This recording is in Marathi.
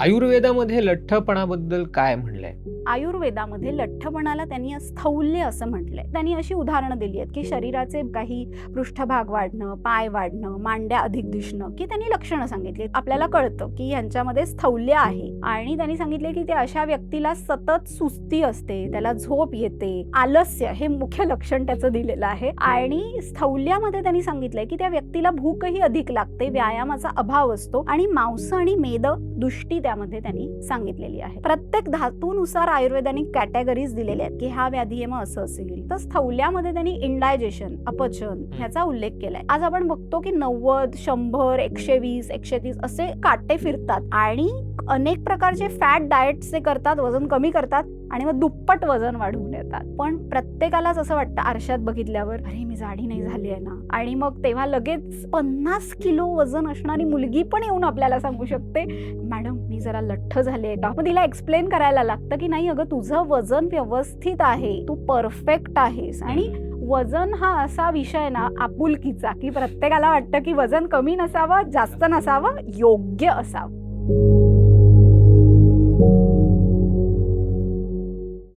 आयुर्वेदामध्ये लठ्ठपणाबद्दल काय म्हणलंय? आयुर्वेदामध्ये लठ्ठपणाला त्यांनी स्थौल्य असं म्हटलंय. त्यांनी अशी उदाहरणं दिली आहेत की शरीराचे काही पृष्ठभाग वाढणं पाय वाढणं मांड्या अधिक दिसणं की त्यांनी लक्षणं सांगितली आपल्याला कळतं की यांच्यामध्ये स्थौल्य आहे. आणि त्यांनी सांगितले की ते अशा व्यक्तीला सतत सुस्ती असते त्याला झोप येते आलस्य हे मुख्य लक्षण त्याचं दिलेलं आहे. आणि स्थौल्यामध्ये त्यांनी सांगितलंय की त्या व्यक्तीला भूकही अधिक लागते व्यायामाचा अभाव असतो आणि मांस आणि मेद दृष्टी त्यामध्ये त्यांनी सांगितलेली आहे. प्रत्येक धातूनुसार आयुर्वेदाने कॅटेगरीज दिलेल्या आहेत की हा व्याधी मग असं असेल तर स्थौल्यामध्ये त्यांनी इंडायजेशन अपचन ह्याचा उल्लेख केलाय. आज आपण बघतो की नव्वद शंभर एकशे वीस एकशे तीस असे काटे फिरतात आणि अनेक प्रकारचे फॅट डाएट्स ते करतात वजन कमी करतात आणि मग दुप्पट वजन वाढवून येतात. पण प्रत्येकालाच असं वाटतं आरशात बघितल्यावर अरे मी जाडी नाही झाली आहे ना? आणि मग तेव्हा लगेच पन्नास किलो वजन असणारी मुलगी पण येऊन आपल्याला सांगू शकते मॅडम मी जरा लठ्ठ झाले का मग तिला एक्सप्लेन करायला लागतं की नाही अगं तुझं वजन व्यवस्थित आहे. तू परफेक्ट आहेस. आणि वजन हा असा विषय ना आपुलकीचा की प्रत्येकाला वाटतं की वजन कमी नसावं जास्त नसावं योग्य असावं.